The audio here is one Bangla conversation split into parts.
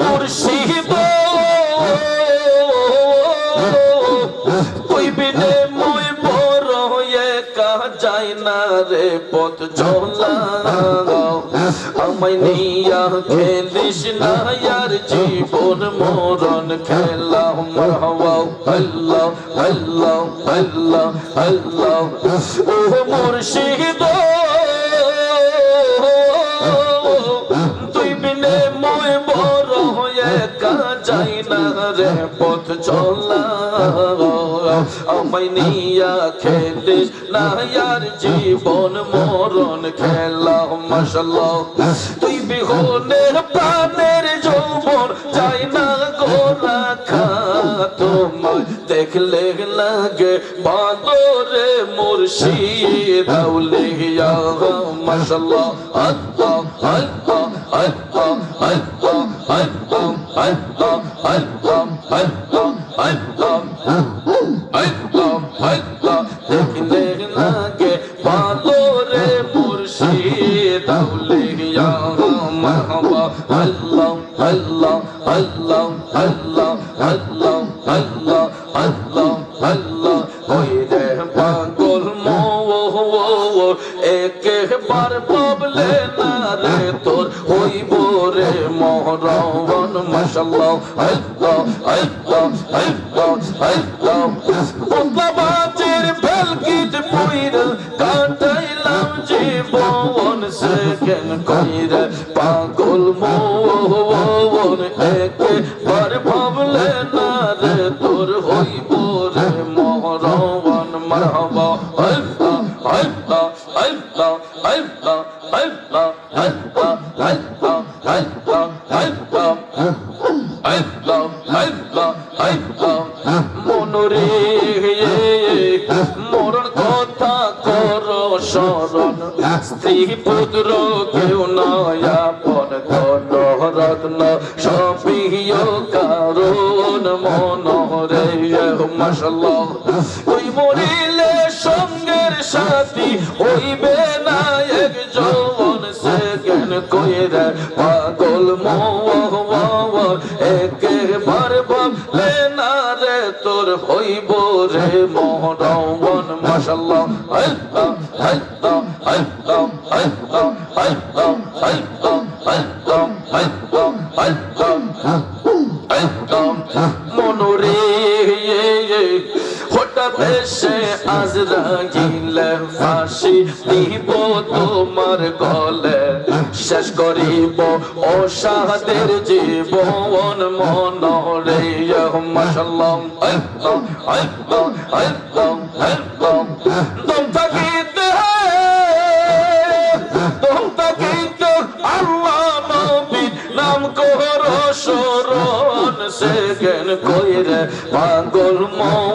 মুর্শিদ তুই বিনে মই বড় একা যাই না রে পথ চলা আমায় নিয়া খেলিস জীবন মরণ খেলা মারহাবা আল্লাহ আল্লাহ আল্লাহ আল্লাহ ও মুর্শিদ, তুই বিনে মই বড় হয়ে যাই না রে পথ চলা। আমায় নিয়া খেলিস না ইয়ার জীবন মরণ খেলা মাসাল্লাহ তুই বিহনে প্রাণের যৌবন যাই না গোরা খা তোমায় দেখলে লাগে ভালো রে মুর্শিদ আউলিয়া, মাশাআল্লাহ। আল্লাহ আল্লাহ আল্লাহ আল্লাহ আল্লাহ আল্লাহ আল্লাহ আল্লাহ আল্লাহ আল্লাহ। না রে তোর হইব রে মহরবন মাশাল্লাহ আল্লাহ আল্লাহ আল্লাহ আল্লাহ বদলা বাজের ভেলকিত পুইর কাটাইলাম জীবন, সেকেন্ড কইরে মনরে মরণ কথা কর শরণ। স্ত্রী পুত্র কেউ নয়া রত্ন সবিয় কারণ মনরে মাসাল্লাহ ওই মরিলে সঙ্গের সাথী হইবে একেবার ভাবলে না রে তোর হইব রে মোহরবন মাশাল্লাহ আল্লাহ আল্লাহ আল্লাহ আল্লাহ আল্লাহ আল্লাহ আল্লাহ আল্লাহ আল্লাহ। মনোরে হঠাৎ এসে আজরাইল ফাঁসি বিশ্বাস করিব, ও শাহাদের জীবন মন রে মশাল্লাম তুম থাকিতে তুম সে জ্ঞান কইরে পাগল মন।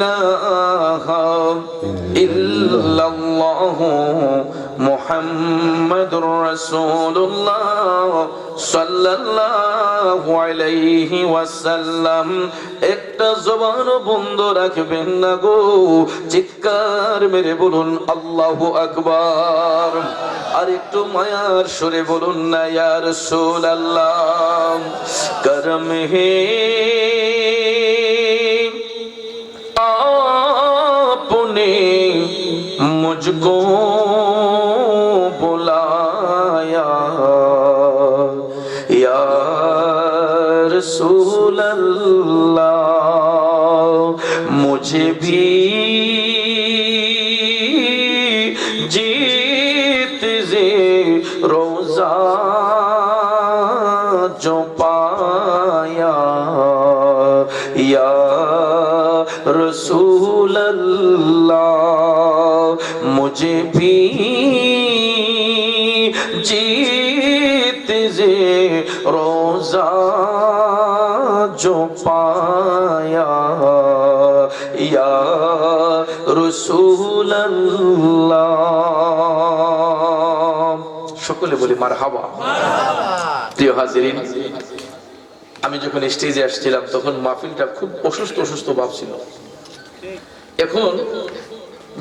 إله إلا الله محمد رسول الله صلى الله عليه وسلم একটা জবান বন্ধ রাখবেন না গো। চিৎকার মেরে বলুন, আল্লাহ আকবার। আর একটু মায়ার সরে বলুন না ইয়ার সোল আল্লাহ করম হে আপনি মুজকো বুলায়া। ইয়ার সোল মাঝে ভি জিত যে রোজা জপা সকলে বলি মার হাবা প্রিয় হাজিরিন, আমি যখন স্টেজে আসছিলাম, তখন মাহফিলটা খুব অসুস্থ অসুস্থ ভাব ছিল। এখন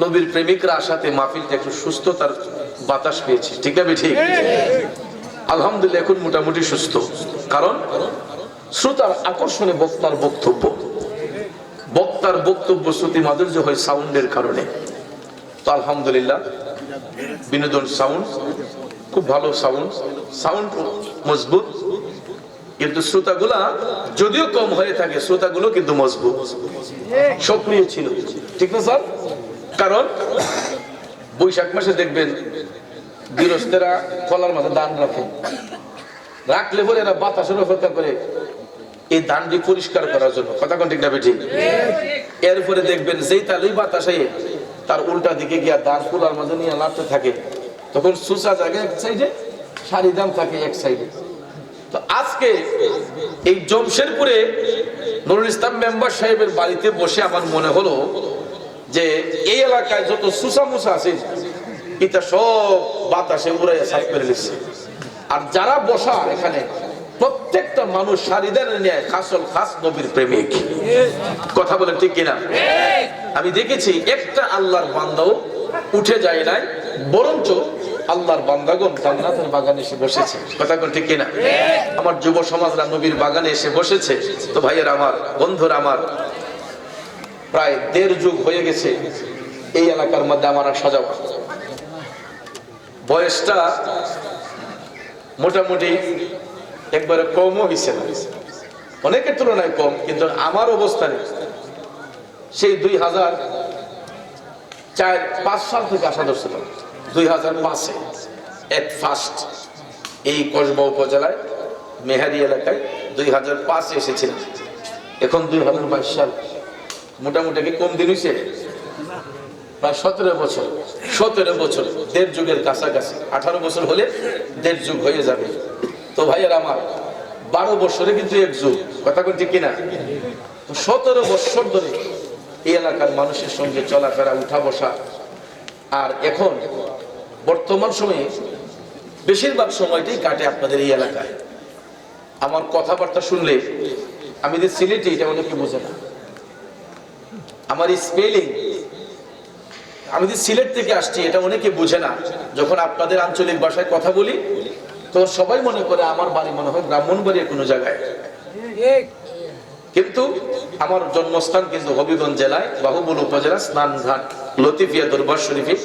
নবীর প্রেমিকরা আসাতে মাহফিলটা একটু সুস্থতার বাতাস পেয়েছে। ঠিক না ঠিক? আলহামদুলিল্লাহ, এখন মোটামুটি সুস্থ। কারণ শ্রোতার আকর্ষণে বক্তার বক্তব্য। বক্তার বক্তব্য শ্রুতি মাধুর্য হয় সাউন্ডের কারণে। তো আলহামদুলিল্লাহ, বিনোদন সাউন্ড খুব ভালো সাউন্ড সাউন্ড মজবুত। কিন্তু শ্রোতাগুলা যদিও কম হয়ে থাকে, শ্রোতাগুলো কিন্তু মজবুত। সক্রিয় ছিল। ঠিক না, স্যার? কারণ বৈশাখ মাসে দেখবেন গৃহস্থেরা কলার মাঝে দান রাখে। রাখলে পরে এরা বাতাসের অপেক্ষা করে এই দানটি পরিষ্কার করার জন্য। কথা কোন ঠিক না, বেঠিক? এরপরে দেখবেন যেই তালেই বাতাসে তার উল্টা দিকে গিয়া দান কুলার মাঝে নিয়ে লাড়তে থাকে। তখন সুসা জায়গা এক সাইডে শাড়ি দাম থাকে এক সাইডে। তো আজকে এই জমশেরপুরে নুরুল ইসলাম মেম্বার সাহেবের বাড়িতে বসে আমার মনে হলো যে এই এলাকায় যত সুসা মুসা আছে এটা সব বাতাসে উড়াই সাফ করে নিচ্ছে আর যারা বসা এখানে প্রত্যেকটা মানুষ সারিদার নিয়ে খাসল খাস নবীর প্রেমিক। কথা বলেন ঠিক কিনা? আমি দেখেছি একটা আল্লাহর বান্দাও উঠে যায় নাই বরঞ্চ আল্লাহর বান্দাগণ জান্নাতের বাগানে এসে বসেছে। কথা ঠিক কিনা? আমার যুব সমাজরা নবীর বাগানে এসে বসেছে। তো ভাইয়ের আমার, বন্ধুর আমার, প্রায় দেড় যুগ হয়ে গেছে এই এলাকার মধ্যে আমার সাজাও বয়সটা মোটামুটি একবারে কমও হয়েছে না। অনেকের তুলনায় কম, কিন্তু আমার অবস্থানে সেই দুই হাজার চার, পাঁচ সাল থেকে আসা ধরছিল। দুই হাজার পাঁচে এক ফার্স্ট এই কসবা উপজেলায় মেহারি এলাকায় দুই হাজার পাঁচে এসেছিলাম। এখন দুই হাজার বাইশ সাল। মোটামুটি কি কম দিন হয়েছে প্রায় সতেরো বছর। সতেরো বছর, দেড় যুগের কাছাকাছি। আঠারো বছর হলে দেড় যুগ হয়ে যাবে। তো ভাইয়ের আমার বারো বছরে কিন্তু এক যুগ। কথা বলছি কিনা? সতেরো বছর ধরে এই এলাকার মানুষের সঙ্গে চলাফেরা, উঠা বসা। আর এখন বর্তমান সময়ে বেশিরভাগ সময়টাই কাটে আপনাদের এই এলাকায়। আমার কথাবার্তা শুনলে আমি যে সিলেটি, এটা অনেকে বোঝে না। আমার স্পেলিং আমি যে সিলেট থেকে আসছি, এটা অনেকে বুঝে না। যখন আপনাদের আঞ্চলিক ভাষায় কথা বলি তো সবাই মনে করে আমার বাড়ি মনে হয় ব্রাহ্মণবাড়ির কোনো জায়গায়। কিন্তু আমার জন্মস্থান কিন্তু হবিগঞ্জ জেলায়, বাহুবল উপজেলা স্নানঘাট, লতিফিয়া দরবার শরীফে।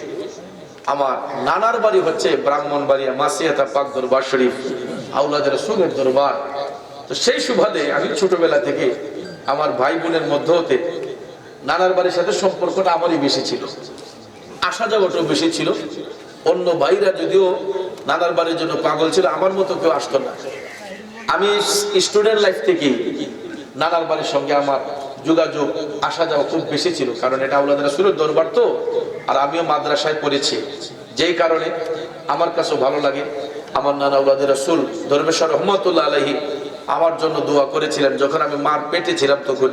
আমার নানার বাড়ি হচ্ছে ব্রাহ্মণ ব্রাহ্মণবাড়িয়া মাসিয়াতা পাক দরবার শরীফ, আউলাদের সুরের দরবার। তো সেই সুবাদে আমি ছোটবেলা থেকে আমার ভাই বোনের মধ্য হতে নানার বাড়ির সাথে সম্পর্কটা আমারই বেশি ছিল। আসা যাওয়াটাও বেশি ছিল। অন্য ভাইরা যদিও নানার বাড়ির জন্য পাগল ছিল, আমার মতো কেউ আসতো না। আমি স্টুডেন্ট লাইফ থেকে নানার বাড়ির সঙ্গে আমার যোগাযোগ, আসা যাওয়া খুব বেশি ছিল। কারণ এটা আউলাদের সুরের দরবার তো। আর আমিও মাদ্রাসায় পড়েছি। যেই কারণে আমার কাছেও ভালো লাগে। আমার নানা আউলাদের রসুল ধর্মেশ্বর রহমতুল্লাহ আলহী আমার জন্য দোয়া করেছিলেন। যখন আমি মার পেটে ছিলাম তখন।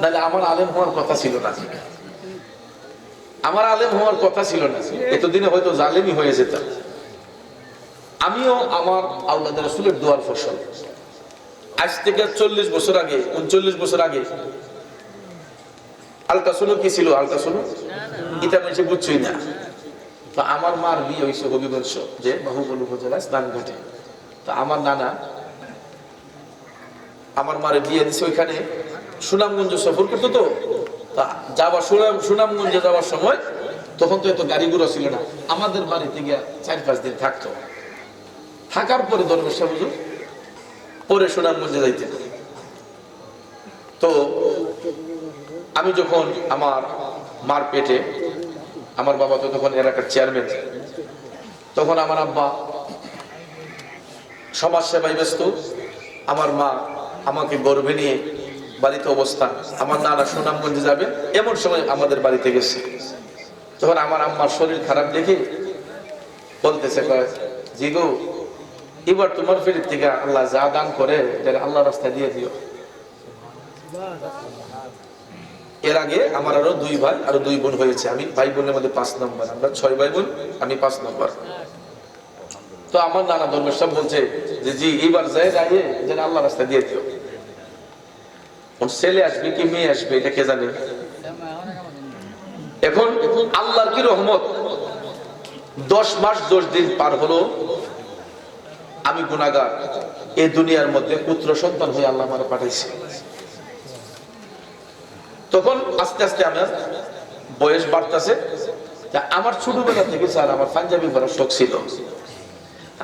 নাহলে আমার আলেম হওয়ার কথা ছিল না। আমার আলেম হওয়ার কথা ছিল না। এতদিনে হয়তো জালেমই হয়ে যেতাম। আমিও আমার আল্লাহ রসুলের দোয়ার ফসল। আজ থেকে চল্লিশ বছর আগে, উনচল্লিশ বছর আগে। আলকাসুনো কি ছিল? আলকাসুনো ইটা মানুষে বুঝছই না। তো আমার মার বিয়ে হয়েছে হবিগঞ্জ যে বাহুবল উপজেলায় স্নানঘাটে। তো আমার নানা আমার মারে বিয়ে দিছে ওইখানে। সুনামগঞ্জ সফর করতো তো। তা যাবার সুনাম সুনামগঞ্জে যাওয়ার সময় তখন তো এত গাড়ি ঘোড়া ছিল না। আমাদের বাড়িতে গিয়া চার পাঁচ দিন থাকতো। থাকার পরে সাহেব পরে সুনামগঞ্জে যাইতে। তো আমি যখন আমার মার পেটে, আমার বাবা তো তখন এলাকার চেয়ারম্যান তখন আমার আব্বা সমাজ সেবায় ব্যস্ত। আমার মা আমাকে গর্ভে নিয়ে বাড়িতে অবস্থান। আমার নানা সুনামগঞ্জে যাবে, এমন সময় আমাদের বাড়িতে গেছে। তখন আমার আম্মার শরীর খারাপ দেখে বলতেছে, কয় জি গো এবার তোমার ফিরির থেকে আল্লাহ যা দান করে আল্লাহ রাস্তায় দিয়ে দিও। এর আগে আমার আরও দুই ভাই, আরও দুই বোন হয়েছে। আমি ভাই বোনের মধ্যে পাঁচ নম্বর, আমরা ছয় ভাই বোন, আমি পাঁচ নম্বর। তো আমার নানা ধর্মের সব বলছে যে, জি, এবার যায় যাইয়ে যেন আল্লাহ রাস্তা দিয়ে দিও। ছেলে আসবে কি মেয়ে আসবে, এটা কে জানে? এখন আল্লাহর কি রহমত? দশ মাস দশ দিন পার হলো আমি গুনাগার এই দুনিয়ার মধ্যে পুত্র সন্তান হয়ে আল্লাহ আমার পাঠাইছে। তখন আস্তে আস্তে আমার বয়স বাড়তেছে। আমার ছোটবেলা থেকে স্যার আমার পাঞ্জাবি পরার শখ ছিল।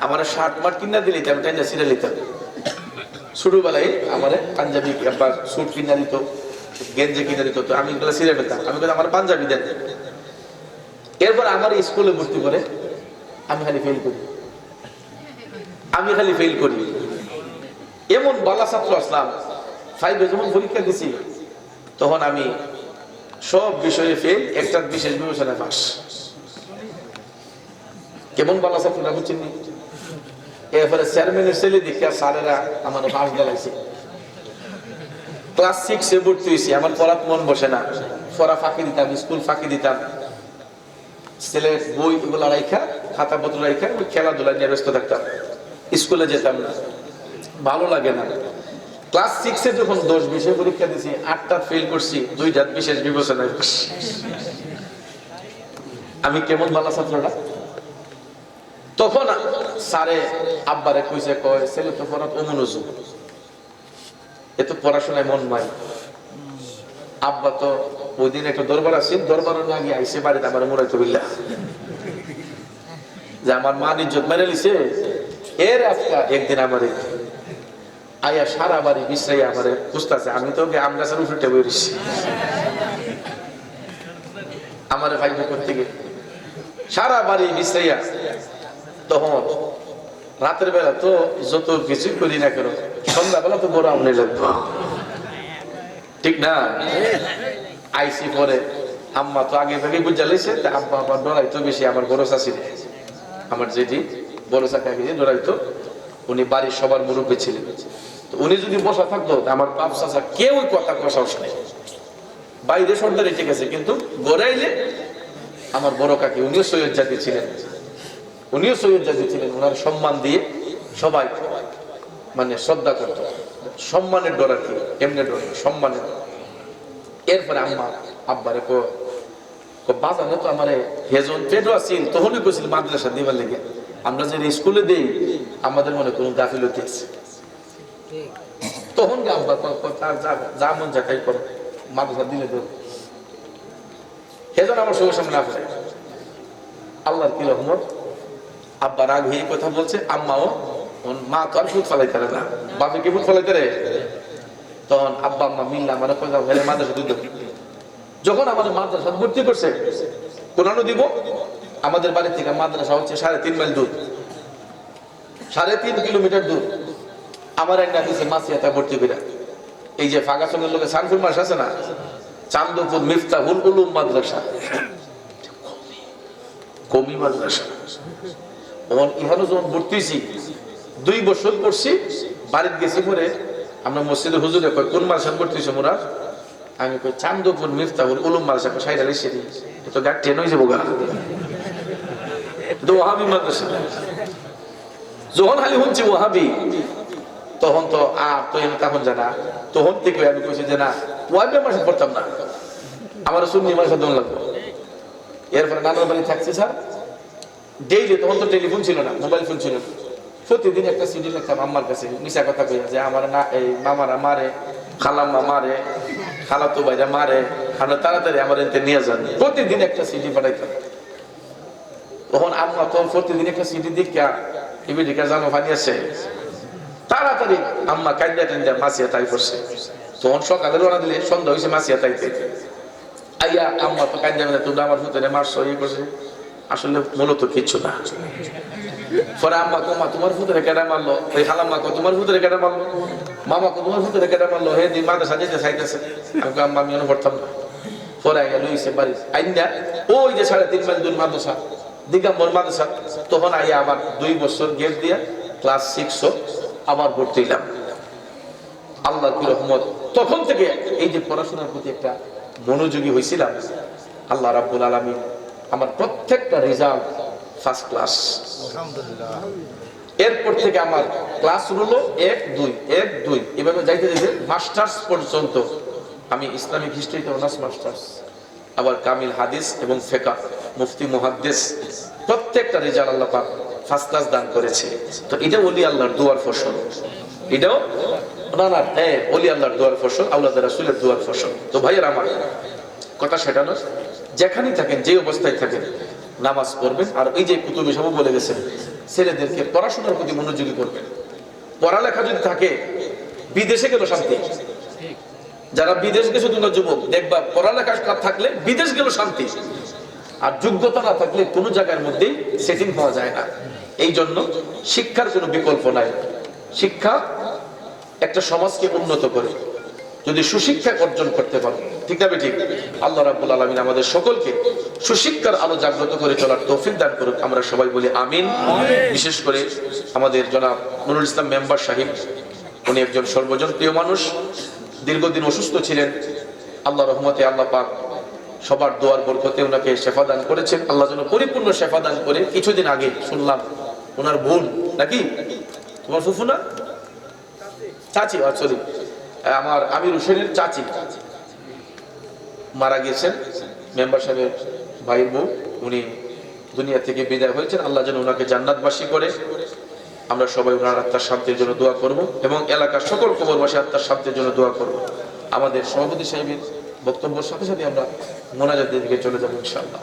আমার শার্ট মার্ট কিনা দিলে আমি টাইনা ছিঁড়ে নিতাম। ছোটবেলায় আমার পাঞ্জাবি একবার স্যুট কিনা দিত, গেঞ্জি কিনে দিত, তো আমি এগুলো ছিঁড়ে ফেলতাম। আমি আমার পাঞ্জাবি দেন। এরপর আমার স্কুলে ভর্তি করে আমি খালি ফেল করি। আমি খালি ফেল করি। এমন বালা ছাত্র আসলাম ফাইভে যখন পরীক্ষা দিছি, তখন আমি সব বিষয়ে ফেল একটা বিশেষ বিবেচনায় পাস কেমন বালা ছাত্রটা বুঝছেন এরপরে চেয়ারম্যানের ছেলে দেখে স্যারেরা আমার পাশ গেলাইছে ক্লাস সিক্সে ভর্তি হয়েছি আমার পড়াত মন বসে না। পড়া ফাঁকি দিতাম স্কুল ফাঁকি দিতাম। ছেলের বই এগুলো রাইখা, খাতা পত্র রাইখা খেলাধুলা নিয়ে ব্যস্ত থাকতাম। স্কুলে যেতাম। না ভালো লাগে না। ক্লাস সিক্সে যখন দশ বিশে পরীক্ষা দিছি, আটটা ফেল করছি, দুইটা বিশেষ বিবেচনায়। আমি কেমন ভালো ছাত্রটা তখন স্যারে আব্বারে কইছে, কয়, ছেলে তো পড়াত অমনোযোগ। এত পড়াশোনায় মন নাই। আব্বা তো ওই দিন একটা দরবার আছে, দরবারের আগে আইসে বাড়িতে আমার তো বিল্লা, যে আমার মা ইজ্জত মেরে লিছে? এর আজকা একদিন আমারে আয়া সারা বাড়ি বিশ্রাই আমারে খুঁজতেছে আমি তো ওকে আম গাছের উপরে বেরিয়েছি রয়েছি আমার ভাই করতে গিয়ে সারা বাড়ি বিশ্রাইয়া তখন রাতের বেলা তো যত কিছু করি না কেন, সন্ধ্যাবেলা তো বড় আমনি লাগবো। ঠিক না? আইসি পরে আম্মা তো আগে থেকে বুঝা লাইছে, তা আব্বা আবার ডরাইতো বেশি, আমার বড় চাষি আমার যেটি বড় চাকাকে যে ডরাইতো উনি বাড়ির সবার মুরব্বী ছিলেন। উনি যদি বসা থাকতো আমার বাপ চাষা কেউ কথা কষা নেই। বাইরে সর্দারে ঠিক আছে, কিন্তু গড়াইলে আমার বড় কাকি, উনিও সৈয়দ জাতি ছিলেন। উনিও সৈয়দ জাতি ছিলেন ওনার সম্মান দিয়ে সবাই মানে শ্রদ্ধা করত। সম্মানের ডর কি? এমনি ডর? সম্মানের এরপরে আম্মা আব্বারে কো কো তো আমারে হেজন পেটও আছিল তখনই কইছিল মাদ্রাসা দিবার লেগে। আমরা যে স্কুলে দেই, আমাদের মনে কোনো গাফিলতি আছে? তখন যা মন যা তাই করো মাদ্রাসা দিলে দেবো হেজন আমার সঙ্গে সামনে না পড়ে আল্লাহর কি রহমত? আব্বা রাগ হয়ে কথা বলছে, আম্মাও মা তো আর ফুট ফেলাইতে পারে না। বাপে কি ফুট ফেলাইতে রে তখন আব্বা, আম্মা মিল্লা আমার কথা হেলে মাদ্রাসা দুধ যখন আমাদের মাদ্রাসা ভর্তি করছে, কোরআনও দিব আমাদের বাড়ি থেকে মাদ্রাসা হচ্ছে সাড়ে তিন মাইল দূর। সাড়ে তিন কিলোমিটার দূর। আমার একটা দিছে মাসিয়াতে ভর্তি করে এই যে ফাগাসনের লোকে সানফুল মাস আছে না? চান্দপুর মিফতাহুল উলুম মাদ্রাসা। কমি মাদ্রাসা। ইহানো যখন ভর্তি দুই বছর পড়ছি, বাড়িতে গেছি পরে আমরা মসজিদে হুজুরে কয়, কোন মাদ্রাসা ভর্তি হয়েছে মোরা? আমি কই, চান্দপুর মিফতাহুল উলুম মাদ্রাসা। কই সাইড আলিসে দি তো গাট ট্রেন হয়েছে বোগা? তো ওহাবি মাদ্রাসা যখন খালি শুনছি ওহাবি তখন তো আর তো তখন জানা? তখন থেকে আমি কইছি যে, না ওয়াবি আমার সাথে পড়তাম না। আমার সুন্নি আমার সাথে লাগবে। এরপরে নানার বাড়ি থাকছি, স্যার। ডেইলি তখন তো টেলিফোন ছিল না মোবাইল ফোন ছিল না। প্রতিদিন একটা সিডি লিখতাম আম্মার কাছে মিশা কথা কইয়া যে, আমার না, এই মামারা মারে, খালাম্মা মারে, খালাতো ভাইরা মারে, আমরা তাড়াতাড়ি আমার এতে নিয়ে যান। প্রতিদিন একটা সিডি পাঠাইতাম। তখন আম্মা তখন প্রতিদিন একটা সিডি দেখা ইবিডিকা জানো ফানি আছে তাড়াতাড়ি আম্মা কান্দা টান্দা মাসিয়া তাই করছে। তখন সকালে রওনা দিলে সন্ধ্যা হয়েছে মাসিয়া তাইতে আইয়া আম্মা তো কান্দা মেলা তোমরা আমার ভূতের মারছো ইয়ে করছে। আসলে মূলত কিচ্ছু না। পরে আম্মা কো, মা, তোমার ফুতরে কেডা মারলো? এই খালাম্মা কো, তোমার ফুতরে কেডা মারলো? মামা কো, তোমার ফুতরে কেডা মারলো? হে দিন মাদ্রাসা যেতে চাইতেছে। আমি আম্মা, আমি মনে পড়তাম না। পরে আইয়া লইছে বাড়ি। আইনা ওই যে সাড়ে তিন মাইল দূর মাদ্রাসা। দিগম্বর মাদ্রাসা তখন আইয়া আবার দুই বছর গেট দিয়া ক্লাস সিক্স আবার ভর্তি হইলাম। আল্লাহ কি রহমত তখন থেকে এই যে পড়াশোনার প্রতি একটা মনোযোগী হয়েছিলাম আল্লাহ রাব্বুল আলমী আমার প্রত্যেকটা রেজাল্ট ফার্স্ট ক্লাস এরপর থেকে আমার ক্লাস হলো এক দুই এক দুই। এভাবে যাইতে যাইতে মাস্টার্স পর্যন্ত আমি ইসলামিক হিস্ট্রিতে অনার্স মাস্টার্স আবার কামিল হাদিস এবং ফেকা মুফতি মুহাদ্দিস প্রত্যেকটা রেজাল্ট আল্লাহ পাক ফার্স্ট ক্লাস দান করেছে। তো এটা ওলি আল্লাহর দুয়ার ফসল। এটাও না না হ্যাঁ ওলি আল্লাহর দুয়ার ফসল আল্লাহ রাসুলের দুয়ার ফসল। তো ভাইয়ের আমার, কথা সেটা নয়, যেখানেই থাকেন, যে অবস্থায় থাকেন, নামাজ পড়বেন। আর এই যে কুতুবি সাহেব বলে গেছেন, ছেলেদেরকে পড়াশোনার প্রতি মনোযোগী করবেন। পড়ালেখা যদি থাকে, বিদেশে গেল শান্তি। যারা বিদেশ গেছে তোমরা যুবক, দেখবা পড়ালেখা থাকলে বিদেশ গেল শান্তি। আর যোগ্যতা না থাকলে কোনো জায়গার মধ্যেই সেটিং পাওয়া যায় না। এই জন্য শিক্ষার কোনো বিকল্প নাই। শিক্ষা একটা সমাজকে উন্নত করে। যদি সুশিক্ষা অর্জন করতে পারো ঠিক না ঠিক আল্লাহ রাব্বুল আলামিন আমাদের সকলকে সুশিক্ষার আলো জাগ্রত করে চলার তৌফিক দান করুক। আমরা সবাই বলি আমিন। বিশেষ করে আমাদের জনাব নুরুল ইসলাম মেম্বার সাহেব। উনি একজন সর্বজন প্রিয় মানুষ। দীর্ঘদিন অসুস্থ ছিলেন। আল্লাহ রহমতে আল্লাহ পাক সবার দোয়ার বরকতে ওনাকে শেফা দান করেছেন। আল্লাহ যেন পরিপূর্ণ শেফা দান করে কিছুদিন আগে শুনলাম ওনার বোন নাকি? তোমার ফুফু না? চাচি সরি আমার আমির হোসেনের চাচি। মারা গেছেন মেম্বার সাহেবের ভাইয়ের বউ, উনি দুনিয়া থেকে বিদায় হয়েছেন। আল্লাহ যেন ওনাকে জান্নাতবাসী করে। আমরা সবাই ওনার আত্মার শান্তির জন্য দোয়া করব এবং এলাকার সকল কবরবাসী আত্মার শান্তির জন্য দোয়া করব। আমাদের সভাপতি সাহেবের বক্তব্যের সাথে সাথে আমরা মোনাজাতের দিকে চলে যাবো ইনশাআল্লাহ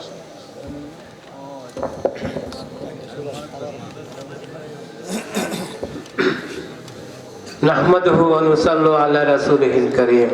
نحمده ونصلي على رسوله الكريم